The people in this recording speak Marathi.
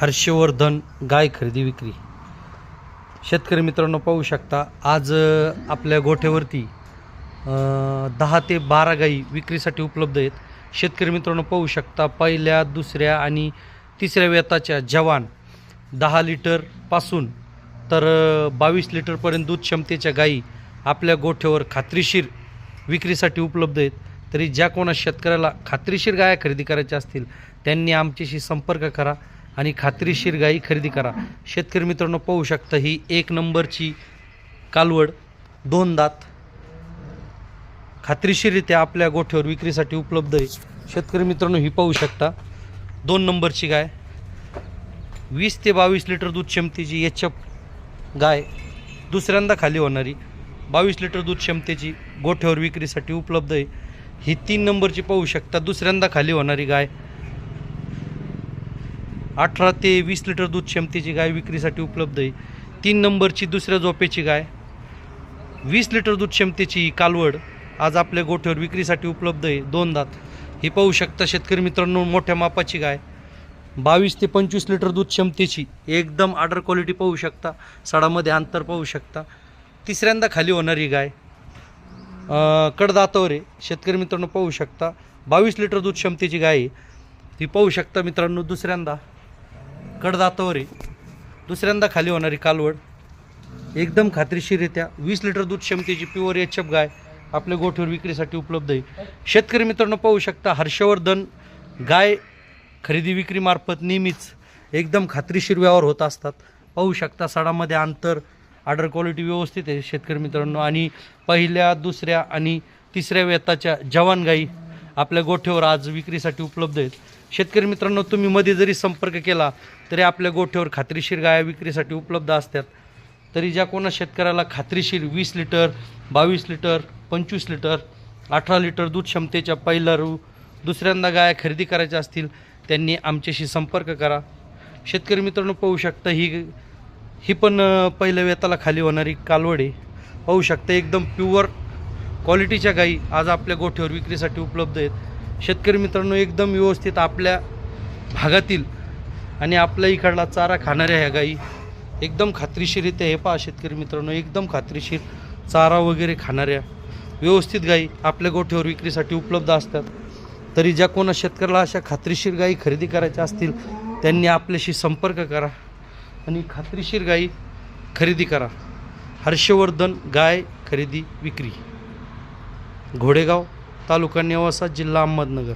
हर्षवर्धन गाय खरेदी विक्री. शेतकरी मित्रांनो पाहू शकता आज आपल्या गोठ्यावरती दहा ते बारा गायी विक्रीसाठी उपलब्ध आहेत. शेतकरी मित्रांनो पाहू शकता पहिल्या दुसऱ्या आणि तिसऱ्या वेताच्या जवान दहा लिटरपासून तर बावीस लिटरपर्यंत दूध क्षमतेच्या गायी आपल्या गोठ्यावर खात्रीशीर विक्रीसाठी उपलब्ध आहेत. तरी ज्या कोणा शेतकऱ्याला खात्रीशीर गाया खरेदी करायच्या असतील त्यांनी आमच्याशी संपर्क करा. आणि खात्रीशीर गाई खरेदी करा. शेतकरी मित्रांनो पाहू शकता ही एक नंबरची कालवड दोन दात. खात्रीशीररित्या आपल्या गोठ्यावर विक्रीसाठी उपलब्ध आहे. शेतकरी मित्रांनो ही पाहू शकता दोन नंबरची गाय. वीस ते बावीस लिटर दूध क्षमतेची एच एफ गाय दुसऱ्यांदा खाली होणारी. बावीस लिटर दूध क्षमतेची गोठ्यावर विक्रीसाठी उपलब्ध आहे. ही तीन नंबरची पाहू शकता दुसऱ्यांदा खाली होणारी गाय अठरा ते वीस लिटर दूध क्षमतेची गाय विक्रीसाठी उपलब्ध आहे. तीन नंबरची दुसऱ्या झोपेची गाय. वीस लिटर दूध क्षमतेची ही कालवड आज आपल्या गोठ्यावर विक्रीसाठी उपलब्ध आहे. दोन दात. ही पाहू शकता शेतकरी मित्रांनो मोठ्या मापाची गाय. बावीस ते पंचवीस लिटर दूध क्षमतेची एकदम आर्डर क्वालिटी पाहू शकता. सडामध्ये अंतर पाहू शकता. तिसऱ्यांदा खाली होणारी गाय. कडदातावर आहे. शेतकरी मित्रांनो पाहू शकता. बावीस लिटर दूध क्षमतेची गाय आहे. ती पाहू शकता मित्रांनो दुसऱ्यांदा. कडदातावर आहे दुसऱ्यांदा खाली होणारी कालवड एकदम खात्रीशीररित्या वीस लिटर दूध क्षमतेची प्युअर एच एफ गाय आपल्या गोठीवर विक्रीसाठी उपलब्ध आहे. शेतकरी मित्रांनो पाहू शकता हर्षवर्धन गाय खरेदी विक्रीमार्फत नेहमीच एकदम खात्रीशीर व्यवहार होत असतात. पाहू शकता सडामध्ये अंतर ऑर्डर क्वालिटी व्यवस्थित आहे शेतकरी मित्रांनो. आणि पहिल्या दुसऱ्या आणि तिसऱ्या वेताच्या जवान गाई आपल्या गोठ्यावर आज विक्रीसाठी उपलब्ध आहेत. शेतकरी मित्रांनो तुम्ही मध्ये जरी संपर्क केला तरी आपल्या गोठ्यावर खात्रीशीर गाया विक्रीसाठी उपलब्ध असतात. तरी ज्या कोणा शेतकऱ्याला खात्रीशीर वीस लिटर बावीस लिटर पंचवीस लिटर अठरा लिटर दूध क्षमतेच्या पहिला रू दुसऱ्यांदा गाया खरेदी करायच्या असतील त्यांनी आमच्याशी संपर्क करा. शेतकरी मित्रांनो पाहू शकता ही ही पण पहिल्या वेताला खाली होणारी कालवडे. पाहू शकता एकदम प्युअर क्वालिटीच्या गाई आज आपल्या गोठ्यावर विक्रीसाठी उपलब्ध आहेत. शेतकरी मित्रांनो एकदम व्यवस्थित आपल्या भागातील आणि आपल्या इकडला चारा खाणाऱ्या ह्या गाई एकदम खात्रीशीरित्या हे पहा शेतकरी मित्रांनो एकदम खात्रीशीर चारा वगैरे खाणाऱ्या व्यवस्थित गायी आपल्या गोठ्यावर विक्रीसाठी उपलब्ध असतात. तरी ज्या कोणा शेतकऱ्याला अशा खात्रीशीर गायी खरेदी करायच्या असतील त्यांनी आपल्याशी संपर्क करा आणि खात्रीशीर गाई खरेदी करा. हर्षवर्धन गाय खरेदी विक्री. घोडेगाव तालुका नेवासा जिल्हा अहमदनगर.